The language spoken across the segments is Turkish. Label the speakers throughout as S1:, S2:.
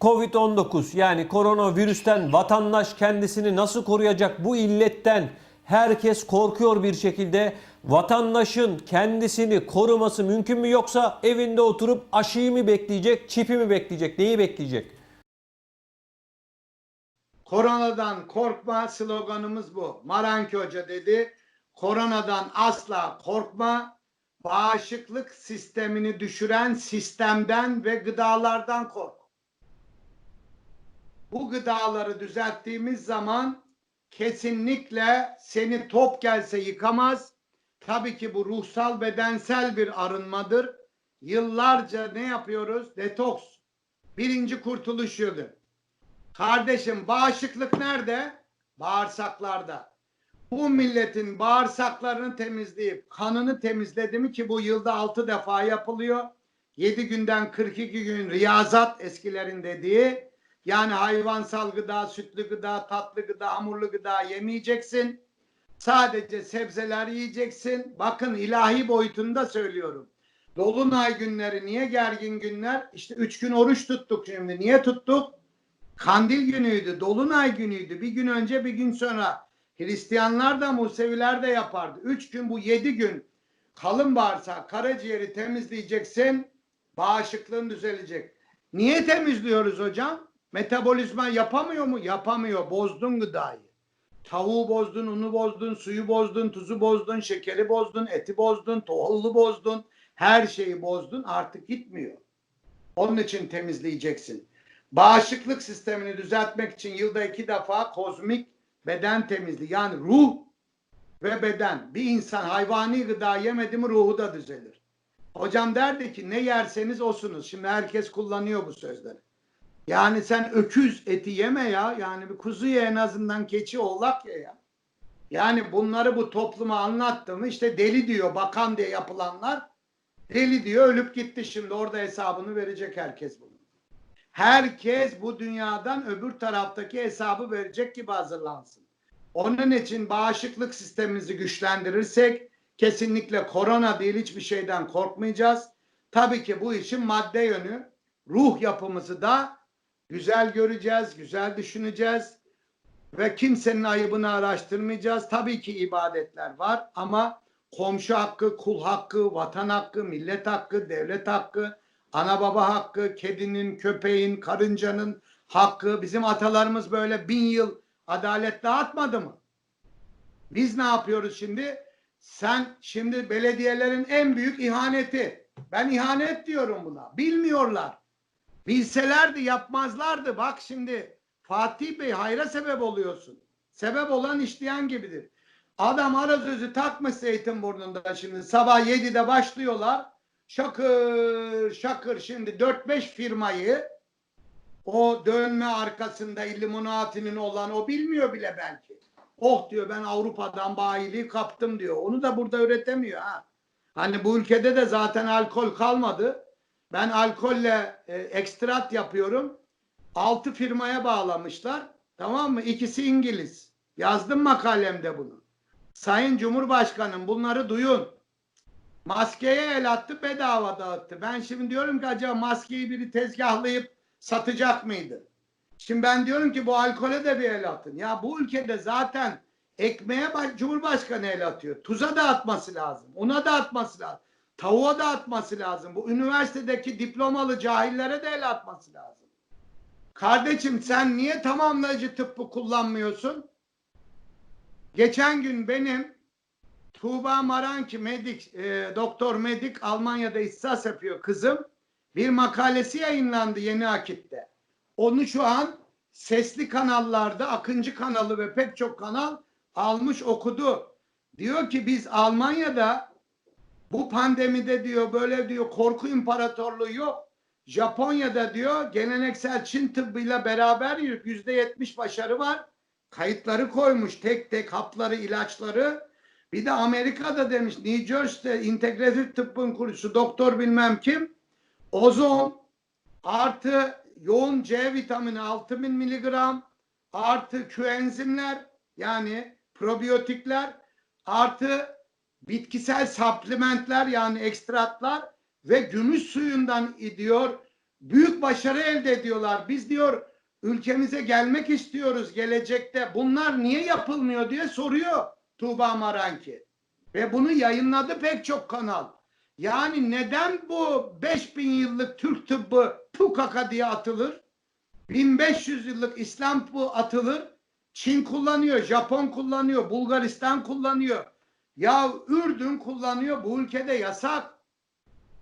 S1: Covid-19 yani koronavirüsten vatandaş kendisini nasıl koruyacak bu illetten herkes korkuyor bir şekilde. Vatandaşın kendisini koruması mümkün mü yoksa evinde oturup aşıyı mı bekleyecek, çipi mi bekleyecek, neyi bekleyecek?
S2: Koronadan korkma sloganımız bu. Maranki Hoca dedi. Koronadan asla korkma. Bağışıklık sistemini düşüren sistemden ve gıdalardan kork. Bu gıdaları düzelttiğimiz zaman kesinlikle seni top gelse yıkamaz. Tabii ki bu ruhsal bedensel bir arınmadır. Yıllarca ne yapıyoruz? Detoks. Birinci kurtuluş yolu. Kardeşim bağışıklık nerede? Bağırsaklarda. Bu milletin bağırsaklarını temizleyip kanını temizledi mi ki bu yılda 6 defa yapılıyor. 7 günden 42 gün riyazat eskilerin dediği. Yani hayvansal gıda, sütlü gıda, tatlı gıda, hamurlu gıda yemeyeceksin. Sadece sebzeler yiyeceksin. Bakın ilahi boyutunda söylüyorum. Dolunay günleri niye gergin günler? İşte 3 gün oruç tuttuk şimdi. Niye tuttuk? Kandil günüydü, Dolunay günüydü. Bir gün önce bir gün sonra. Hristiyanlar da Museviler de yapardı. Üç gün bu yedi gün kalın bağırsağı, karaciğeri temizleyeceksin. Bağışıklığın düzelecek. Niye temizliyoruz hocam? Metabolizma yapamıyor mu? Yapamıyor. Bozdun gıdayı. Tavuğu bozdun, unu bozdun, suyu bozdun, tuzu bozdun, şekeri bozdun, eti bozdun, tohullu bozdun. Her şeyi bozdun artık gitmiyor. Onun için temizleyeceksin. Bağışıklık sistemini düzeltmek için yılda iki defa kozmik beden temizliği yani ruh ve beden. Bir insan hayvani gıda yemedi mi ruhu da düzelir. Hocam derdi ki ne yerseniz osunuz. Şimdi herkes kullanıyor bu sözleri. Yani sen öküz eti yeme ya. Yani bir kuzu ye en azından keçi oğlak ye ya. Yani bunları bu topluma anlattım. İşte deli diyor bakan diye yapılanlar. Deli diyor ölüp gitti şimdi orada hesabını verecek herkes bunu. Herkes bu dünyadan öbür taraftaki hesabı verecek gibi hazırlansın. Onun için bağışıklık sistemimizi güçlendirirsek kesinlikle korona değil hiçbir şeyden korkmayacağız. Tabii ki bu işin madde yönü, ruh yapımızı da güzel göreceğiz, güzel düşüneceğiz ve kimsenin ayıbını araştırmayacağız. Tabii ki ibadetler var ama komşu hakkı, kul hakkı, vatan hakkı, millet hakkı, devlet hakkı, ana baba hakkı, kedinin, köpeğin, karıncanın hakkı. Bizim atalarımız böyle bin yıl adalet dağıtmadı mı? Biz ne yapıyoruz şimdi? Sen şimdi belediyelerin en büyük ihaneti. Ben ihanet diyorum buna. Bilmiyorlar. Bilselerdi yapmazlardı. Bak şimdi Fatih Bey hayra sebep oluyorsun. Sebep olan işleyen gibidir. Adam arazözü takmış Zeytinburnu'nda şimdi sabah 7'de başlıyorlar. Şakır şakır şimdi 4-5 firmayı o dönme arkasında Illuminati'nin olan o bilmiyor bile belki. Oh diyor ben Avrupa'dan bayiliği kaptım diyor. Onu da burada üretemiyor ha. Hani bu ülkede de zaten alkol kalmadı. Ben alkolle e, ekstrat yapıyorum. Altı firmaya bağlamışlar. Tamam mı? İkisi İngiliz. Yazdım makalemde bunu. Sayın Cumhurbaşkanım bunları duyun. Maskeye el attı bedava dağıttı. Ben şimdi diyorum ki acaba maskeyi biri tezgahlayıp satacak mıydı? Şimdi ben diyorum ki bu alkole de bir el atın. Ya bu ülkede zaten ekmeğe baş- Cumhurbaşkanı el atıyor. Tuza da atması lazım. Una da atması lazım. Tavuğa da atması lazım. Bu üniversitedeki diplomalı cahillere de el atması lazım. Kardeşim sen niye tamamlayıcı tıbbı kullanmıyorsun? Geçen gün benim Tuğba Maranki medik, e, doktor medik Almanya'da ihsas yapıyor kızım. Bir makalesi yayınlandı Yeni Akit'te. Onu şu an sesli kanallarda Akıncı kanalı ve pek çok kanal almış okudu. Diyor ki biz Almanya'da bu pandemide diyor böyle diyor korku imparatorluğu yok. Japonya'da diyor geleneksel Çin tıbbıyla beraber yüzde yetmiş başarı var. Kayıtları koymuş tek tek hapları ilaçları. Bir de Amerika'da demiş New Jersey'de integratif tıbbın kurucusu doktor bilmem kim. Ozon artı yoğun C vitamini 6000 miligram artı Q-enzimler yani probiyotikler artı bitkisel supplementler yani ekstratlar ve gümüş suyundan diyor büyük başarı elde ediyorlar. Biz diyor ülkemize gelmek istiyoruz gelecekte. Bunlar niye yapılmıyor diye soruyor Tuğba Maranki. Ve bunu yayınladı pek çok kanal. Yani neden bu 5000 yıllık Türk tıbbı PUKAKA diye atılır? 1500 yıllık İslam tıbbı atılır. Çin kullanıyor, Japon kullanıyor, Bulgaristan kullanıyor. Ya Ürdün kullanıyor. Bu ülkede yasak.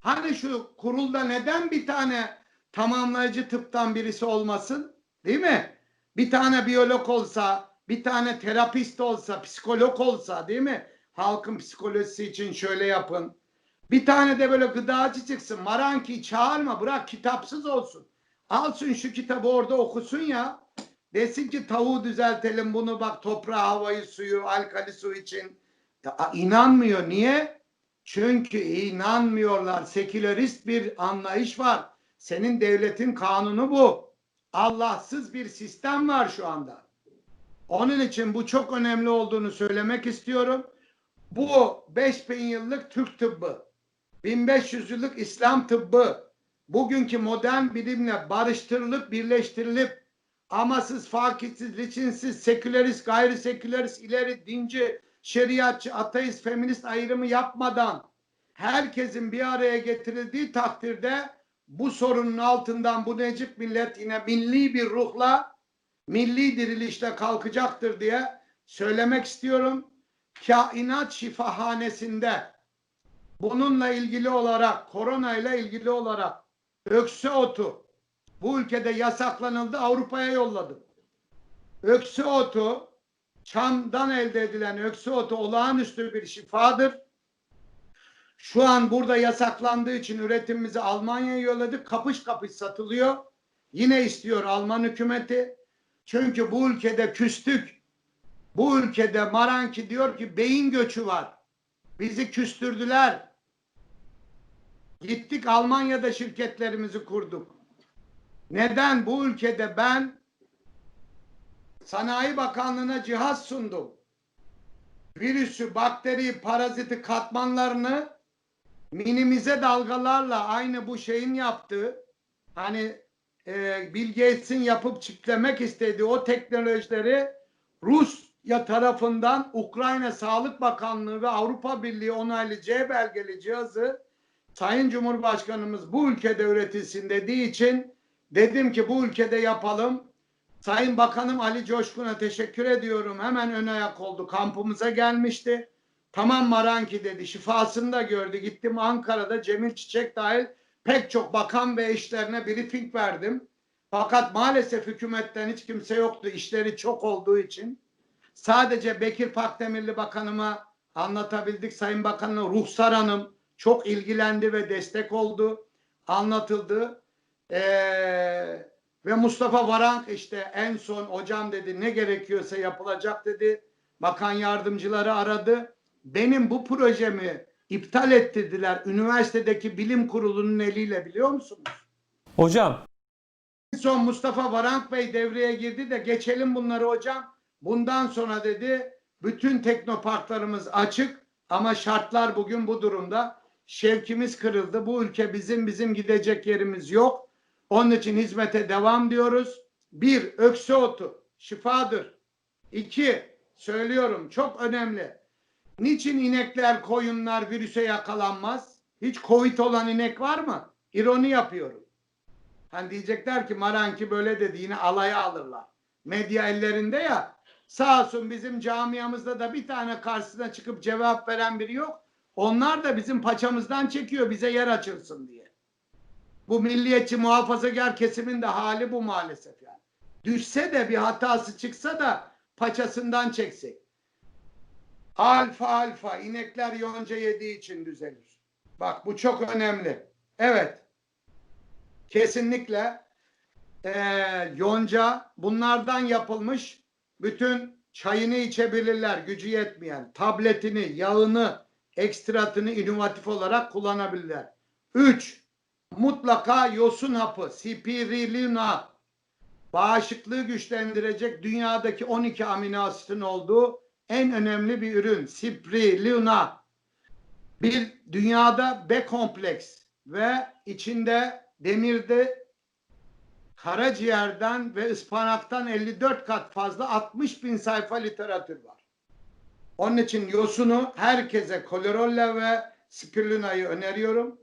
S2: Hani şu kurulda neden bir tane tamamlayıcı tıptan birisi olmasın? Değil mi? Bir tane biyolog olsa, bir tane terapist olsa, psikolog olsa değil mi? Halkın psikolojisi için şöyle yapın. Bir tane de böyle gıdacı çıksın. Maranki çağırma bırak kitapsız olsun. Alsın şu kitabı orada okusun ya. Desin ki tavuğu düzeltelim bunu bak toprağı, havayı, suyu, alkali su için. Ya, inanmıyor. Niye? Çünkü inanmıyorlar. Sekülerist bir anlayış var. Senin devletin kanunu bu. Allahsız bir sistem var şu anda. Onun için bu çok önemli olduğunu söylemek istiyorum. Bu 5000 yıllık Türk tıbbı, 1500 yıllık İslam tıbbı, bugünkü modern bilimle barıştırılıp birleştirilip amasız, fakitsiz, liçinsiz, sekülerist, gayri sekülerist, ileri dinci, şeriatçı, ateist, feminist ayrımı yapmadan herkesin bir araya getirildiği takdirde bu sorunun altından bu necip millet yine milli bir ruhla, milli dirilişle kalkacaktır diye söylemek istiyorum. Kainat şifahanesinde bununla ilgili olarak, korona ile ilgili olarak öksü otu bu ülkede yasaklanıldı, Avrupa'ya yolladım. Öksü otu, çamdan elde edilen öksü otu olağanüstü bir şifadır. Şu an burada yasaklandığı için üretimimizi Almanya'ya yolladık. Kapış kapış satılıyor. Yine istiyor Alman hükümeti. Çünkü bu ülkede küstük. Bu ülkede Maranki diyor ki beyin göçü var. Bizi küstürdüler. Gittik Almanya'da şirketlerimizi kurduk. Neden? Bu ülkede ben Sanayi Bakanlığı'na cihaz sundum. Virüsü, bakteriyi, paraziti katmanlarını minimize dalgalarla aynı bu şeyin yaptığı hani e, Bill Gates'in yapıp çiplemek istediği o teknolojileri Rusya tarafından Ukrayna Sağlık Bakanlığı ve Avrupa Birliği onaylı C belgeli cihazı Sayın Cumhurbaşkanımız bu ülkede üretilsin dediği için dedim ki bu ülkede yapalım. Sayın Bakanım Ali Coşkun'a teşekkür ediyorum. Hemen ön ayak oldu. Kampımıza gelmişti. Tamam Maranki dedi. Şifasını da gördü. Gittim Ankara'da Cemil Çiçek dahil pek çok bakan ve eşlerine briefing verdim. Fakat maalesef hükümetten hiç kimse yoktu. İşleri çok olduğu için. Sadece Bekir Pakdemirli Bakanıma anlatabildik. Sayın Bakan'la Ruhsar Hanım çok ilgilendi ve destek oldu. Anlatıldı. Ee, ve Mustafa Varank işte en son hocam dedi ne gerekiyorsa yapılacak dedi. Bakan yardımcıları aradı. Benim bu projemi iptal ettirdiler üniversitedeki bilim kurulunun eliyle biliyor musunuz?
S1: Hocam
S2: En son Mustafa Varank Bey devreye girdi de geçelim bunları hocam. Bundan sonra dedi bütün teknoparklarımız açık ama şartlar bugün bu durumda. Şevkimiz kırıldı. Bu ülke bizim bizim gidecek yerimiz yok. Onun için hizmete devam diyoruz. Bir, öksü otu şifadır. İki, söylüyorum çok önemli. Niçin inekler, koyunlar virüse yakalanmaz? Hiç Covid olan inek var mı? İroni yapıyorum. Hani diyecekler ki Maranki böyle dedi yine alaya alırlar. Medya ellerinde ya. Sağ olsun bizim camiamızda da bir tane karşısına çıkıp cevap veren biri yok. Onlar da bizim paçamızdan çekiyor bize yer açılsın diye. Bu milliyetçi muhafazakar kesimin de hali bu maalesef yani. Düşse de bir hatası çıksa da paçasından çeksek. Alfa alfa inekler yonca yediği için düzelir. Bak bu çok önemli. Evet. Kesinlikle eee, yonca bunlardan yapılmış bütün çayını içebilirler gücü yetmeyen. Tabletini, yağını, ekstratını inovatif olarak kullanabilirler. 3. Mutlaka yosun hapı, spirulina. Bağışıklığı güçlendirecek dünyadaki 12 amino asitin olduğu en önemli bir ürün. Spirulina. Bir dünyada B kompleks ve içinde demirde karaciğerden ve ıspanaktan 54 kat fazla 60 bin sayfa literatür var. Onun için yosunu herkese kolerolla ve spirulina'yı öneriyorum.